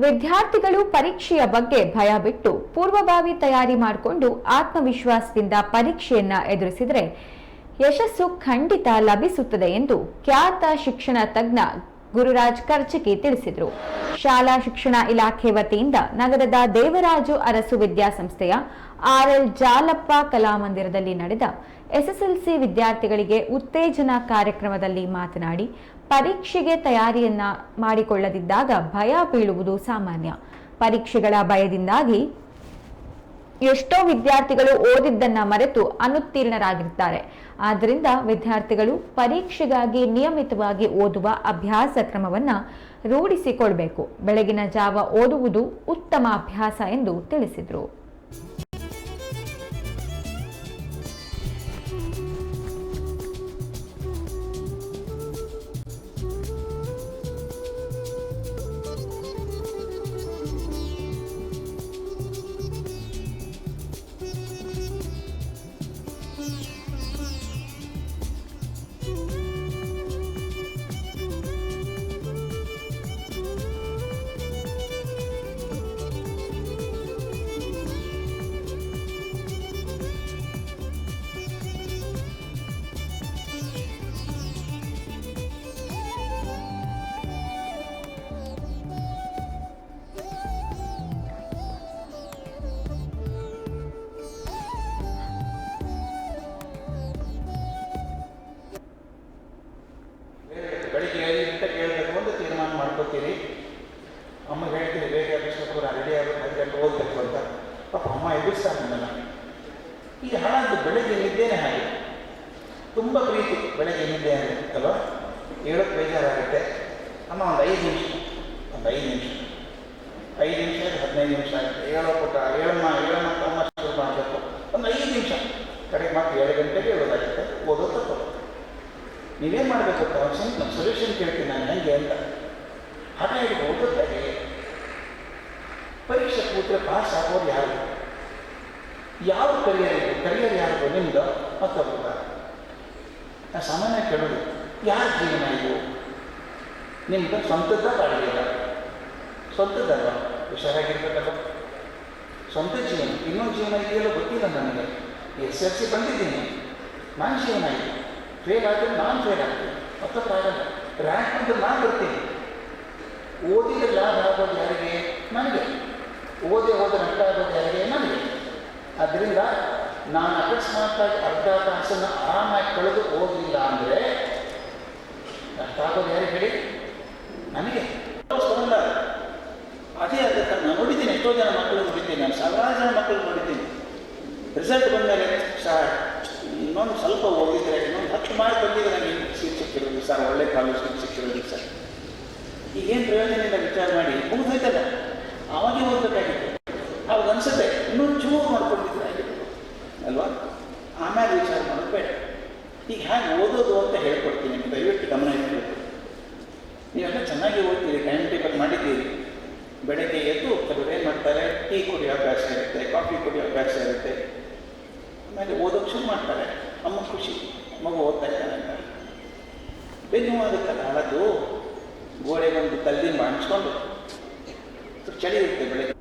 ವಿದ್ಯಾರ್ಥಿಗಳು ಪರೀಕ್ಷೆಯ ಬಗ್ಗೆ ಭಯ ಬಿಟ್ಟು ಪೂರ್ವಭಾವಿ ತಯಾರಿ ಮಾಡಿಕೊಂಡು ಆತ್ಮವಿಶ್ವಾಸದಿಂದ ಪರೀಕ್ಷೆಯನ್ನ ಎದುರಿಸಿದರೆ ಯಶಸ್ಸು ಖಂಡಿತ ಲಭಿಸುತ್ತದೆ ಎಂದು ಖ್ಯಾತ ಶಿಕ್ಷಣ ತಜ್ಞ ಗುರುರಾಜ್ ಕರ್ಚಕಿ ತಿಳಿಸಿದರು. ಶಾಲಾ ಶಿಕ್ಷಣ ಇಲಾಖೆ ವತಿಯಿಂದ ನಗರದ ದೇವರಾಜು ಅರಸು ವಿದ್ಯಾಸಂಸ್ಥೆಯ ಆರ್ಎಲ್ ಜಾಲಪ್ಪ ಕಲಾಮಂದಿರದಲ್ಲಿ ನಡೆದ ಎಸ್ಎಸ್ಎಲ್ಸಿ ವಿದ್ಯಾರ್ಥಿಗಳಿಗೆ ಉತ್ತೇಜನ ಕಾರ್ಯಕ್ರಮದಲ್ಲಿ ಮಾತನಾಡಿ, ಪರೀಕ್ಷೆಗೆ ತಯಾರಿಯನ್ನ ಮಾಡಿಕೊಳ್ಳದಿದ್ದಾಗ ಭಯ ಬೀಳುವುದು ಸಾಮಾನ್ಯ. ಪರೀಕ್ಷೆಗಳ ಭಯದಿಂದಾಗಿ ಎಷ್ಟೋ ವಿದ್ಯಾರ್ಥಿಗಳು ಓದಿದ್ದನ್ನ ಮರೆತು ಅನುತ್ತೀರ್ಣರಾಗಿರ್ತಾರೆ. ಆದ್ದರಿಂದ ವಿದ್ಯಾರ್ಥಿಗಳು ಪರೀಕ್ಷೆಗಾಗಿ ನಿಯಮಿತವಾಗಿ ಓದುವ ಅಭ್ಯಾಸ ಕ್ರಮವನ್ನ ರೂಢಿಸಿಕೊಳ್ಬೇಕು. ಬೆಳಗಿನ ಜಾವ ಓದುವುದು ಉತ್ತಮ ಅಭ್ಯಾಸ ಎಂದು ತಿಳಿಸಿದರು. ರೆಡಿ ಹೋಗ್ಬೇಕು ಅಂತ ಪಾಪ ಅಮ್ಮ ಎದುರಿಸ್ತಾ ನನ್ನನ್ನು ಈ ಹಾಳಾದ್ದು ಬೆಳಗ್ಗೆ ನಿದ್ದೆನೇ ಹಾಗೆ. ತುಂಬ ಪ್ರೀತಿ ಬೆಳಗ್ಗೆ ನಿದ್ದೆ ಅಲ್ವಾ? ಹೇಳೋಕ್ಕೆ ಬೇಜಾರಾಗುತ್ತೆ. ಅಮ್ಮ ಒಂದು ಐದು ನಿಮಿಷ, ಒಂದು ಐದು ನಿಮಿಷ. ಐದು ನಿಮಿಷ ಹದಿನೈದು ನಿಮಿಷ ಆಗುತ್ತೆ. ಹೇಳೋ ಪುಟ್ಟ ಹೇಳಮ್ಮ ಹೇಳಮ್ಮ ತಮ್ಮ ಶುರು ಮಾಡಬೇಕು. ಒಂದು ಐದು ನಿಮಿಷ. ಕಡೆ ಮಾತು ಏಳು ಗಂಟೆಗೆ ಹೇಳೋದಾಗುತ್ತೆ ಓದೋದು ತಪ್ಪು. ನೀವೇನು ಮಾಡಬೇಕು? ಅಂತ ಸಿಂಪಲ್ ಸೊಲ್ಯೂಷನ್ ಕೇಳ್ತೀನಿ ನಾನು. ಹೆಂಗೆ ಅಂತ. ಹಠ ಹಿಡಿದು ಪರೀಕ್ಷೆ ಕೂತ್ರೆ ಪಾಸ್ ಆಗೋರು ಯಾರು? ಯಾವ ಕರಿಯರ್? ಇದೆ ಕರಿಯರ್ ಯಾರು ನಿಮ್ದು ಮತ್ತೊಬ್ಬ ನಾನು ಸಾಮಾನ್ಯ ಕೇಳೋದು, ಯಾರ ಜೀವನ ಇದು? ನಿಮ್ದು ಸ್ವಂತದ ಬಾಡಿಗೆಲ್ಲ ಸ್ವಂತದ್ದಲ್ಲ ಹುಷಾರಾಗಿರ್ಬೇಕಲ್ಲ ಸ್ವಂತ ಜೀವನ, ಇನ್ನೊಂದು ಜೀವನ ಇದೆಯಲ್ಲ ಗೊತ್ತಿಲ್ಲ ನನಗೆ. ಎಸ್ ಎಸ್ ಸಿ ಬಂದಿದ್ದೀನಿ. ನಾನು ಜೀವನ ಇದೆ. ಫೇಲ್ ಆದರೆ ನಾನು ಫೇಲ್ ಆಗ್ತೀನಿ. ಮತ್ತೊಬ್ಬರು ಆಗಲ್ಲ ರ್ಯಾಂಕ್ ಬಂದ್ರೆ ನಾನು ಬರ್ತೀನಿ. ಓದಿದ ಲಾಭ ಆಗೋದು ಯಾರಿಗೆ? ನನಗೆ. ಓದಿ ಓದ ನಷ್ಟ ಆಗೋದು ಯಾರಿಗೆ ನನಗೆ? ಆದ್ದರಿಂದ ನಾನು ಅಕಸ್ಮಾತ್ತಾಗಿ ಅರ್ಧ ತಾಸನ್ನು ಆರಾಮಾಗಿ ಕಳೆದು ಓದಲಿಲ್ಲ ಅಂದರೆ ನಷ್ಟ ಆಗೋದು ಯಾರಿಗೆ ಹೇಳಿ? ನನಗೆ. ಅದೇ ಅದೇ ಅದಕ್ಕೆ ನಾನು ನೋಡಿದ್ದೀನಿ, ಎಷ್ಟೋ ಜನ ಮಕ್ಕಳು ನೋಡಿದ್ದೀನಿ, ನಾನು ಸಾವಿರಾರು ಜನ ಮಕ್ಕಳು ನೋಡಿದ್ದೀನಿ. ರಿಸಲ್ಟ್ ಬಂದಮೇಲೆ ಸರ್, ಇನ್ನೊಂದು ಸ್ವಲ್ಪ ಹೋಗಿದ್ರೆ ಇನ್ನೊಂದು ಹತ್ತು ಮಾರ್ಕ್ ಬಂದಿದೆ ನನಗೆ ಸೀಟ್ ಸಿಕ್ಕಿರೋದು ಸರ್, ಒಳ್ಳೆ ಕಾಲೇಜ್ ಸಿಕ್ಕಿರೋದು ಸರ್. ಈಗೇನು ಪ್ರಯೋಜನ ಇಲ್ಲ ವಿಚಾರ ಮಾಡಿ, ಮುಗಿದೋಯ್ತಲ್ಲ. ಅವಾಗೇ ಓದಬೇಕಾಗಿತ್ತು ಅವಾಗ ಅನ್ಸುತ್ತೆ ಇನ್ನೊಂದು ಚೂರು ಮಾಡ್ಕೊಂಡಿದ್ರೆ ಅಲ್ವಾ? ಆಮೇಲೆ ವಿಚಾರ ಮಾಡೋದು ಬೇಡ. ಈಗ ಹೇಗೆ ಓದೋದು ಅಂತ ಹೇಳ್ಕೊಡ್ತೀನಿ, ನಿಮ್ಗೆ ದಯವಿಟ್ಟು ಗಮನ ಇಟ್ಬೇಕು ನೀವೆಲ್ಲ ಚೆನ್ನಾಗಿ ಓದ್ತೀರಿ, ಟೈಮ್ ಟೇಬಲ್ ಮಾಡಿದ್ದೀರಿ. ಬೆಳಗ್ಗೆ ಎದ್ದು ಕೆಲವರು ಏನು ಮಾಡ್ತಾರೆ? ಟೀ ಕುಡಿಯೋ ಅಭ್ಯಾಸ ಇರುತ್ತೆ, ಕಾಫಿ ಕುಡಿಯೋ ಅಭ್ಯಾಸ ಇರುತ್ತೆ. ಆಮೇಲೆ ಓದೋಕ್ಕೆ ಶುರು ಮಾಡ್ತಾರೆ. ಅಮ್ಮ ಖುಷಿ. ಮಗು ಓದ್ತಾ ಇದ್ದಾನೆ ಅಂತ. ಬೆನ್ನು ಆಗುತ್ತಲ್ಲ ಹಳದು ಗೋಡೆಗೊಂದು ತಲ್ಲಿ ಬಾಣಿಸ್ಕೊಂಡು ಚಳಿ ಇರುತ್ತೆ ಬೆಳಗ್ಗೆ